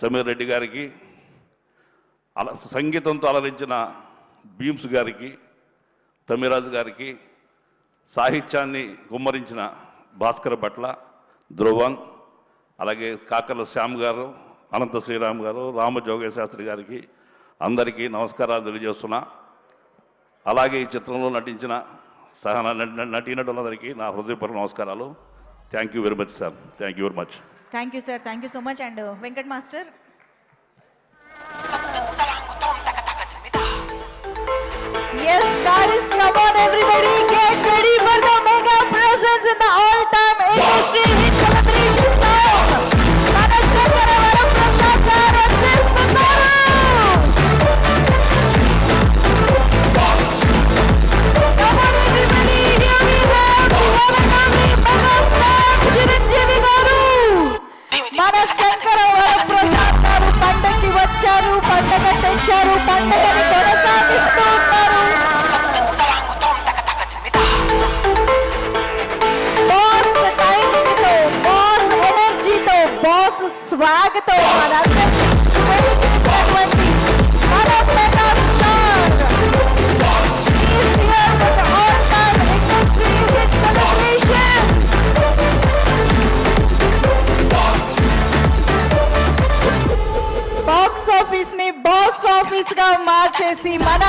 సమీర్ రెడ్డి గారికి అల సంగీతంతో అలరించిన భీమ్స్ గారికి తమిరాజు గారికి సాహిత్యాన్ని గుమ్మరించిన భాస్కర్ భట్ల ధ్రువన్ అలాగే కాకర్ల శ్యామ్ గారు అనంత శ్రీరామ్ గారు రామజోగేశ్ శాస్త్రి గారికి అందరికీ నమస్కారాలు తెలియజేస్తున్నా అలాగే ఈ చిత్రంలో నటించిన సహ నటీనటులందరికీ నా హృదయపూర్వక నమస్కారాలు thank you very much sir thank you very much Thank you, sir. Thank you so much. And uh, Venkat Master. Yes, that is come on, everybody. hit celebration. Box office ని బాక్స్ ఆఫీస్ గా మార్చేసి మన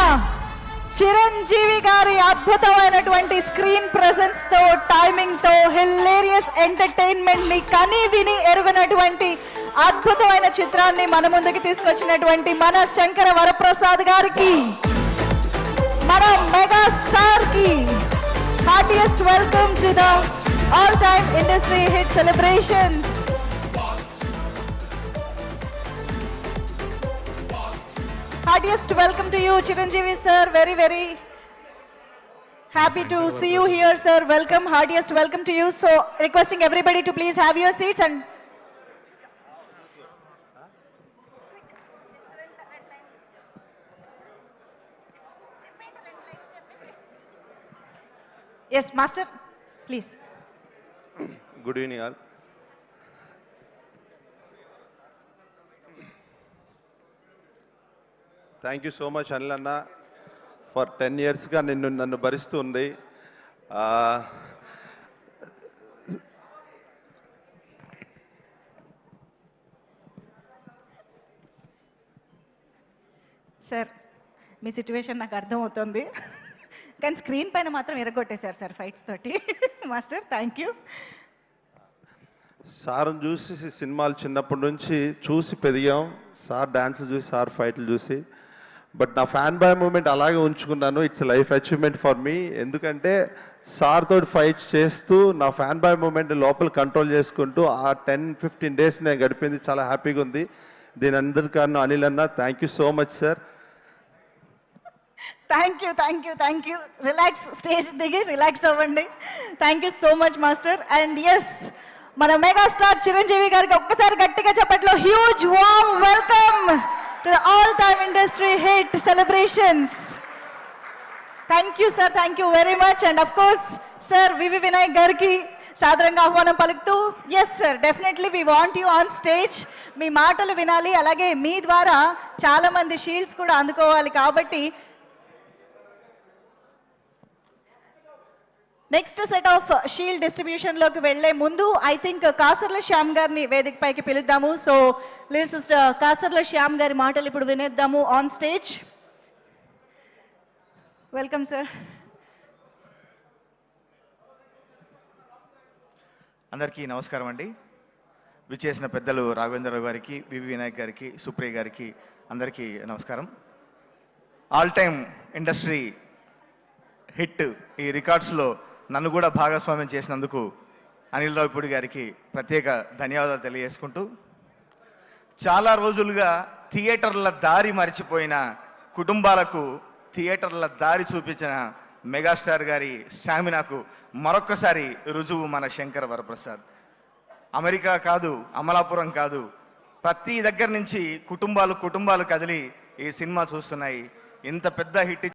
చిరంజీవి గారి అద్భుతమైనటువంటి screen presence తో timing తో hilarious entertainment ని కని విని ఎరుగునటువంటి అద్భుతమైన చిత్రాన్ని మన ముందుకు తీసుకొచ్చినటువంటి మన శంకర వరప్రసాద్ గారికి మన మెగా స్టార్ కి heartiest welcome to the time industry hit celebrations heartiest welcome to you, Chiranjeevi sir. Very, very happy to see you here, sir. Welcome, heartiest welcome to you. So, requesting everybody to please have your seats and Yes, Master, please. Good evening all. Thank you so much Anil అన్న for ten ఇయర్స్గా నిన్ను నన్ను భరిస్తుంది sir మీ situation నాకు అర్థమవుతుంది కానీ screen పైన మాత్రం ఎరగొట్టేశారు సార్ ఫైట్స్ తోటి మాస్టర్ థ్యాంక్ యూ సార్ని చూసి సినిమాలు చిన్నప్పటి నుంచి చూసి పెరిగాం సార్ డ్యాన్స్ చూసి సార్ ఫైట్లు చూసి బట్ నా ఫ్యాన్ బాయ్ మూమెంట్ అలాగే ఉంచుకున్నాను it's life achievement for me ఎందుకంటే సార్ తోటి ఫైట్ చేస్తూ నా ఫ్యాన్ బాయ్ మూమెంట్ లోపల కంట్రోల్ చేసుకుంటూ ఆ టెన్ ఫిఫ్టీన్ డేస్ నేను గడిపింది చాలా హ్యాపీగా ఉంది దీని అందరికన్నా అనిల్ అన్న thank you so much sir thank you thank you thank you relax stage దిగి రిలాక్స్ అవ్వండి thank you so much master and yes మన మెగాస్టార్ చిరంజీవి గారికి ఒక్కసారి గట్టిగా చెప్పట్లో huge warm welcome to the all-time industry hit celebrations. Thank you, sir. Thank you very much. And of course, sir, Vivi Vinay Gargi, సాదరంగా ఆహ్వానం పలుకుతూ yes sir definitely we want you on stage మీ మాటలు వినాలి అలాగే మీ ద్వారా చాలామంది shields కూడా అందుకోవాలి కాబట్టి నెక్స్ట్ సెట్ ఆఫ్ షీల్డ్ డిస్ట్రిబ్యూషన్లోకి వెళ్లే ముందు ఐ థింక్ కాసర్ల శ్యామ్ గారిని వేదిక పైకి పిలుద్దాము సో లిరిసిస్ట్ కాసర్ల శ్యామ్ గారి మాటలు ఇప్పుడు వినేద్దాము ఆన్ స్టేజ్ వెల్కమ్ సార్ అందరికీ నమస్కారం అండి విచ్చేసిన పెద్దలు రాఘవేంద్రరావు గారికి వివి వినాయక్ గారికి సుప్రియ గారికి అందరికీ నమస్కారం ఆల్ టైమ్ ఇండస్ట్రీ హిట్ ఈ రికార్డ్స్లో నన్ను కూడా భాగస్వామ్యం చేసినందుకు అనిల్ రావుపూడి గారికి ప్రత్యేక ధన్యవాదాలు తెలియజేసుకుంటూ చాలా రోజులుగా థియేటర్ల దారి మరిచిపోయిన కుటుంబాలకు థియేటర్ల దారి చూపించిన మెగాస్టార్ గారి స్టామినాకు మరొక్కసారి రుజువు మన శంకర వరప్రసాద్ అమెరికా కాదు అమలాపురం కాదు ప్రతి దగ్గర నుంచి కుటుంబాలు కుటుంబాలు కదిలి ఈ సినిమా చూస్తున్నాయి ఇంత పెద్ద హిట్